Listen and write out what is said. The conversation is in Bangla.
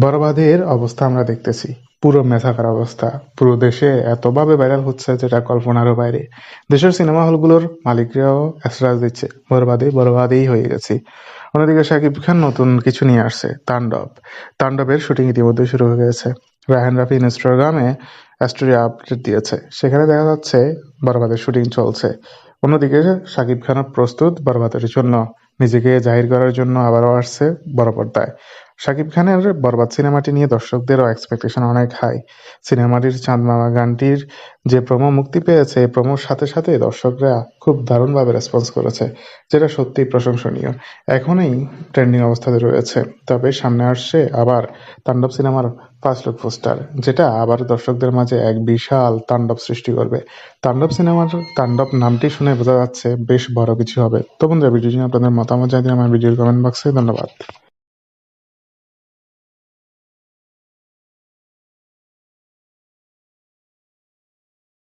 বরবাদের অবস্থা আমরা দেখতেছি। পুরো মেথাকার অবস্থা। পুরো দেশে এতভাবে ভাইরাল হচ্ছে যেটা কল্পনারও বাইরে। দেশের সিনেমা হলগুলোর মালিকরাও এসরাজ দিচ্ছে। বরবাদে বরবাদেই হয়ে গেছি। অন্যদিকে শাকিব খান নতুন কিছু নিয়ে আসছে, তাণ্ডব। তাণ্ডবের শুটিং ইতিমধ্যে শুরু হয়ে গেছে। রায়হান রাফি ইনস্টাগ্রামে স্টোরি আপডেট দিয়েছে। সেখানে দেখা যাচ্ছে বরবাদের শুটিং চলছে। অন্যদিকে শাকিব খানও প্রস্তুত বরবাদের জন্য। নিজেকে জাহির করার জন্য আবারও আসছে বড় পর্দায়। শাকিব খানের বরবাদ সিনেমাটি নিয়ে দর্শকদেরও এক্সপেকটেশন অনেক হাই সিনেমাটির চাঁদ মামা গানটির যে প্রোমো মুক্তি পেয়েছে প্রোমোর সাথে সাথে দর্শকরা খুব দারুণভাবে রেসপন্স করেছে, যেটা সত্যিই প্রশংসনীয়। এখনই ট্রেন্ডিং অবস্থাতে রয়েছে। তবে সামনে আসছে আবার তাণ্ডব সিনেমার ফার্স্ট লুক পোস্টার যেটা আবার দর্শকদের মাঝে এক বিশাল তাণ্ডব সৃষ্টি করবে। তাণ্ডব সিনেমার তাণ্ডব নামটি শুনে বোঝা যাচ্ছে, বেশ বড় কিছু হবে। তো বন্ধুরা, ভিডিওটি আপনাদের মতামত জানিয়ে আমার ভিডিওর কমেন্ট বক্সে ধন্যবাদ।